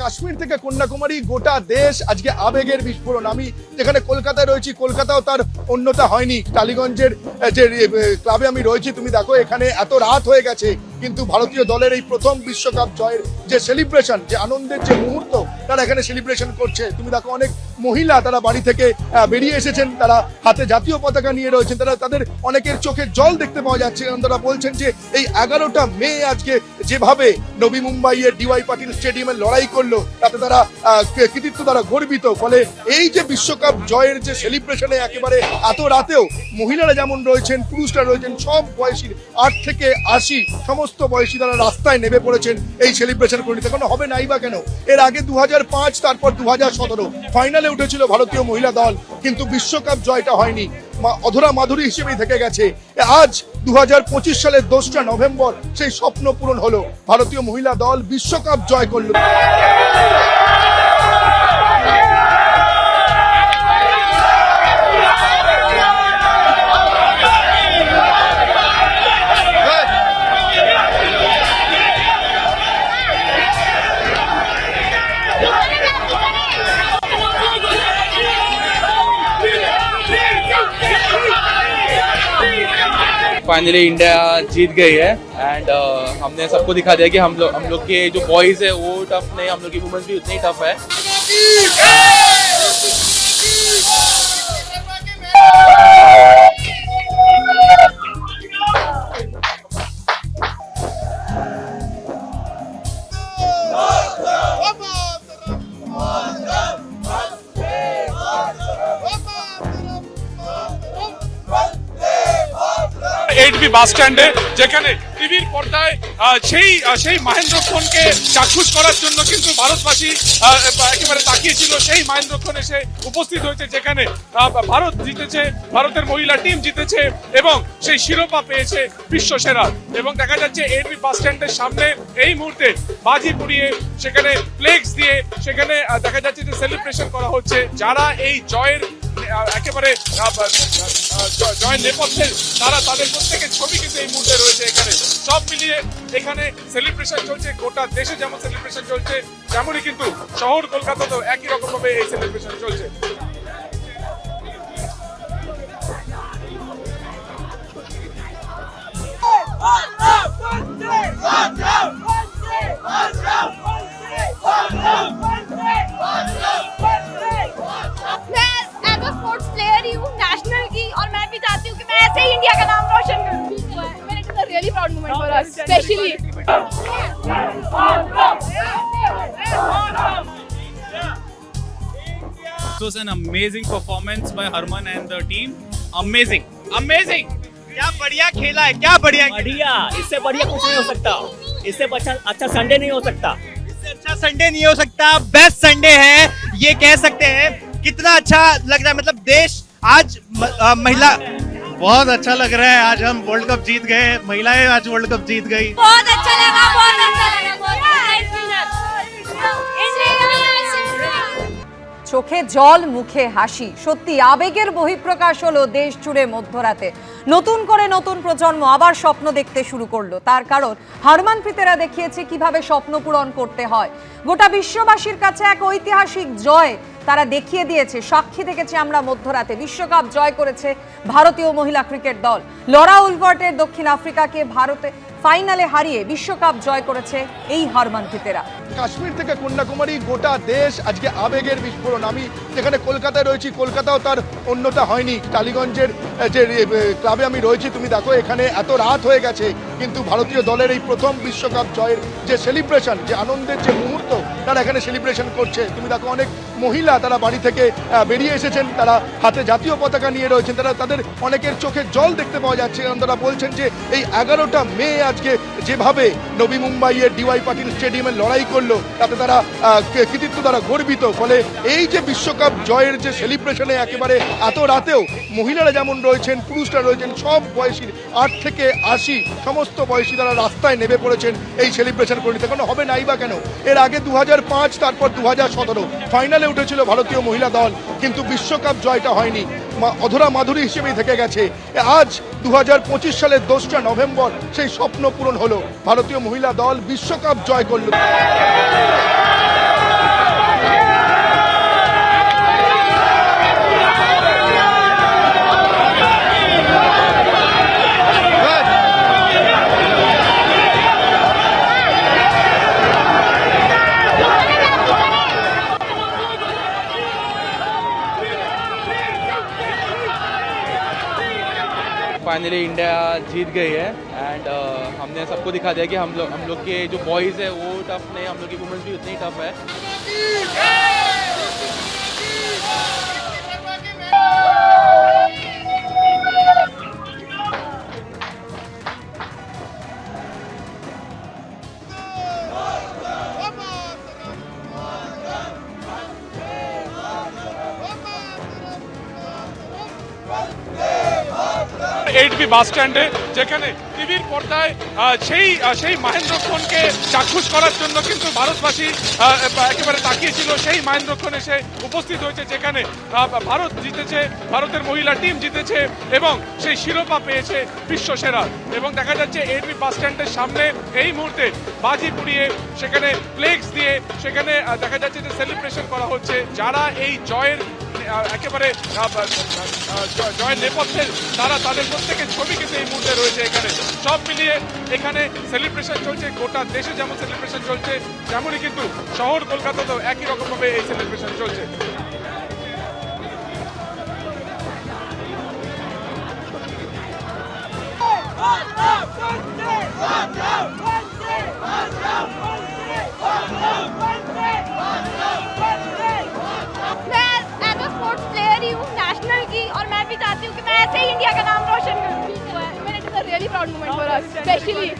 কাশ্মীর থেকে কন্যাকুমারী, গোটা দেশ আজকে আবেগের বিস্ফোরণ। আমি যেখানে কলকাতায় রয়েছি, কলকাতাও তার অন্যতা হয়নি। টালিগঞ্জের যে ক্লাবে আমি রয়েছি, তুমি দেখো, এখানে এত রাত হয়ে গেছে, কিন্তু ভারতীয় দলের এই প্রথম বিশ্বকাপ জয়ের যে সেলিব্রেশন যে আনন্দের যে মুহূর্ত, তারা এখানে সেলিব্রেশন করছে। তুমি দেখো, অনেক মহিলা তারা বাড়ি থেকে বেরিয়ে এসেছেন, তারা হাতে জাতীয় পতাকা নিয়ে রয়েছেন, তারা তাদের অনেকের চোখে জল দেখতে পাওয়া যাচ্ছে। এবং তারা বলছেন যে, এই এগারোটা মে আজকে যেভাবে নবী মুম্বাইয়ের ডিওয়াই পাটিল স্টেডিয়ামে লড়াই করল, তাতে তারা কৃতিত্ব দ্বারা গর্বিত। ফলে এই যে বিশ্বকাপ জয়ের যে সেলিব্রেশনে একেবারে এত রাতেও মহিলারা যেমন রয়েছেন, পুরুষরা রয়েছেন, সব বয়সীর আট থেকে আশি, সমস্ত বয়সী তারা রাস্তায় নেমে পড়েছেন এই সেলিব্রেশন করে কোনো হবে নাই বা কেন? এর আগে দু তারপর দু হাজার সতেরো ফাইনালে উঠেছিল ভারতীয় মহিলা দল, কিন্তু বিশ্বকাপ জয়টা হয়নি। অধরা মাধুরী হিসেবেই থেকে গেছে। আজ দু হাজার পঁচিশ সালের দোসরা নভেম্বর সেই স্বপ্ন পূরণ হলো। ভারতীয় মহিলা দল বিশ্বকাপ জয় করল। फाइनली इंडिया जीत गई है। एंड uh, हमने सबको दिखा दिया कि हम लोग हम लोग के जो बॉयज़ है वो टफ नहीं हम लोग की वुमेंस भी उतनी टफ है। এইটবি বাস স্ট্যান্ডে যেখানে টিভির পর্দায় সেই সেই মহেন্দ্র ক্ষণকে চাক্ষুষ করার জন্য কিন্তু ভারতবাসী একেবারে তাকিয়েছিল। সেই মহেন্দ্র ক্ষণ এসে উপস্থিত হয়েছে যেখানে ভারত জিতেছে, ভারতের মহিলা টিম জিতেছে এবং সেই শিরোপা পেয়েছে বিশ্ব সেরা। এবং দেখা যাচ্ছে এইটবি বাস স্ট্যান্ডের সামনে এই মুহূর্তে বাজি পুড়িয়ে সেখানে ফ্লেক্স দিয়ে সেখানে দেখা যাচ্ছে যে সেলিব্রেশন করা হচ্ছে। যারা এই জয়ের একেবারে আহ, নেপথ্যে তারা তাদের প্রত্যেকের ছবি কিন্তু এই মুহূর্তে রয়েছে এখানে সব মিলিয়ে এখানে সেলিব্রেশন চলছে গোটা দেশে যেমন সেলিব্রেশন চলছে তেমনই কিন্তু শহর কলকাতাতেও একই রকম ভাবে এই সেলিব্রেশন চলছে It was an amazing performance by Harman and the team. Amazing. Amazing. क्या बढ़िया खेला है क्या बढ़िया बढ़िया इससे बढ़िया कुछ नहीं हो सकता इससे अच्छा अच्छा संडे नहीं हो सकता इससे अच्छा संडे नहीं हो सकता बेस्ट संडे है ये कह सकते हैं कितना अच्छा लग रहा है मतलब देश आज महिला बहुत अच्छा लग रहा है आज हम वर्ल्ड कप जीत गए महिलाएं आज वर्ल्ड कप जीत गई बहुत अच्छा लगा बहुत अच्छा लगा बहुत চোখে জল মুখে হাসি সত্যি আবেগের বহিঃপ্রকাশ হলো দেশ জুড়ে মধ্যরাতে নতুন করে নতুন প্রজন্ম আবার স্বপ্ন দেখতে শুরু করলো তার কারণ হারমানপ্রীতেরা দেখিয়েছে কিভাবে স্বপ্ন পূরণ করতে হয় গোটা বিশ্ববাসীর কাছে এক ঐতিহাসিক জয় তারা দেখিয়ে দিয়েছে, সাক্ষী দেখেছি আমরা মধ্যরাতে। বিশ্বকাপ জয় করেছে ভারতীয় মহিলা ক্রিকেট দল। লরা উলভার্টের দক্ষিণ আফ্রিকাকে ভারতে ফাইনালে হারিয়ে বিশ্বকাপ জয় করেছে এই হারমানপ্রীতেরা কাশ্মীর থেকে কন্যাকুমারী গোটা দেশ আজকে আবেগের বিস্ফোরণ। আমি যেখানে কলকাতায় রয়েছি, কলকাতাও তার অন্যটা হয়নি। টালিগঞ্জের যে ক্লাবে আমি রয়েছি, তুমি দেখো এখানে এত রাত হয়ে গেছে, কিন্তু ভারতীয় দলের এই প্রথম বিশ্বকাপ জয়ের যে সেলিব্রেশন যে আনন্দের যে মুহূর্ত, তারা এখানে সেলিব্রেশন করছে। তুমি দেখো অনেক মহিলা তারা বাড়ি থেকে বেরিয়ে এসেছেন। তারা হাতে জাতীয় পতাকা নিয়ে রয়েছেন। তারা তাদের অনেকের চোখে জল দেখতে পাওয়া যাচ্ছে। এবং তারা বলছেন যে, এই এগারোটা মে আজকে যেভাবে নবী মুম্বাইয়ের ডিওয়াই পাটিল স্টেডিয়ামে লড়াই করল, তাতে তারা কৃতিত্ব দ্বারা গর্বিত। ফলে এই যে বিশ্বকাপ জয়ের যে সেলিব্রেশনে একেবারে এত রাতেও মহিলারা যেমন রয়েছেন, পুরুষরা রয়েছেন, সব বয়সীর আট থেকে আশি, সমস্ত বয়সী তারা রাস্তায় নেমে পড়েছেন এই সেলিব্রেশন করে নিতে কোনো হবে নাই বা কেন? এর আগে দু তারপর দু হাজার উঠেছিল ভারতীয় মহিলা দল, কিন্তু বিশ্বকাপ জয়টা হয়নি। অধরা মাধুরী হিসেবেই থেকে গেছে। আজ দু হাজার পঁচিশ সালের দোসরা নভেম্বর সেই স্বপ্ন পূরণ হলো। ভারতীয় মহিলা দল বিশ্বকাপ জয় করল। फाइनली इंडिया जीत गई है एंड uh, हमने सबको दिखा दिया कि हम लोग हम लोग के जो बॉयज़ है वो टफ नहीं हम लोग की वुमेंस भी उतनी टफ है এইট বি বাস স্ট্যান্ডে, যেখানে টিভির পর্দায় সেই সেই মহেন্দ্রক্ষণকে চাক্ষুষ করার জন্য কিন্তু ভারতবাসী একেবারে তাকিয়েছিল। সেই মহেন্দ্রক্ষণ এসে উপস্থিত হয়েছে যেখানে ভারত জিতেছে, ভারতের মহিলা টিম জিতেছে এবং সেই শিরোপা পেয়েছে বিশ্ব সেরা। এবং দেখা যাচ্ছে এইট বি বাস স্ট্যান্ডের সামনে এই মুহূর্তে বাজি পুড়িয়ে সেখানে ফ্লেক্স দিয়ে সেখানে দেখা যাচ্ছে যে সেলিব্রেশন করা হচ্ছে। যারা এই জয়ের একেবারে আহ, আহ, জয়ের নেপথ্যে তারা তাদের প্রত্যেকের ছবি কিন্তু এই মুহূর্তে রয়েছে এখানে। সব মিলিয়ে এখানে সেলিব্রেশন চলছে গোটা দেশে যেমন সেলিব্রেশন চলছে তেমনই কিন্তু শহর কলকাতাতেও একই রকমভাবে এই সেলিব্রেশন চলছে। चाहती हूँ कि मैं ऐसे ही इंडिया का नाम रोशन करूँ। मेरे it is a really proud moment for us specially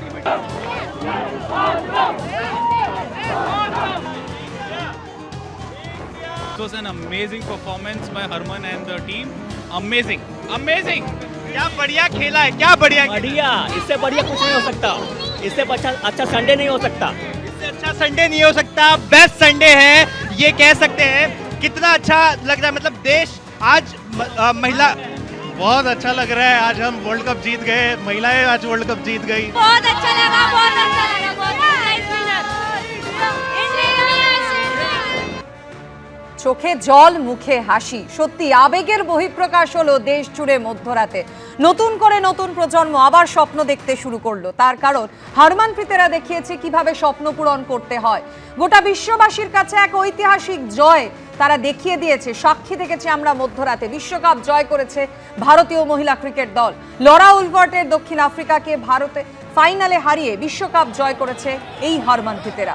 It was an amazing performance by Harman and the team. Amazing. Amazing. क्या बढ़िया खेला है क्या बढ़िया बढ़िया। इससे बढ़िया कुछ नहीं हो सकता। इससे अच्छा अच्छा संडे नहीं हो सकता। इससे अच्छा संडे नहीं हो सकता। बेस्ट संडे है ये कह सकते हैं। कितना अच्छा लग रहा है मतलब देश आज म- महिला बहुत अच्छा लग रहा है, आज हम वर्ल्ड कप जीत गए, महिलाएँ आज वर्ल्ड कप जीत गई। बहुत अच्छा लगा, बहुत अच्छा लगा, बहुत চোখে জল, মুখে হাসি। সত্যি, আবেগের বহিঃপ্রকাশ হলো দেশ জুড়ে মধ্যরাতে। নতুন করে নতুন প্রজন্ম আবার স্বপ্ন দেখতে শুরু করল। তার কারণ হারমানপ্রীতেরা দেখিয়েছে কীভাবে স্বপ্ন পূরণ করতে হয়। গোটা বিশ্ববাসীর কাছে এক ঐতিহাসিক জয় তারা দেখিয়ে দিয়েছে। সাক্ষী থেকেছে আমরা মধ্যরাতে। বিশ্বকাপ জয় করেছে ভারতীয় মহিলা ক্রিকেট দল। লরা উলভার্টের দক্ষিণ আফ্রিকাকে ভারতে ফাইনালে হারিয়ে বিশ্বকাপ জয় করেছে এই হারমানপ্রীতেরা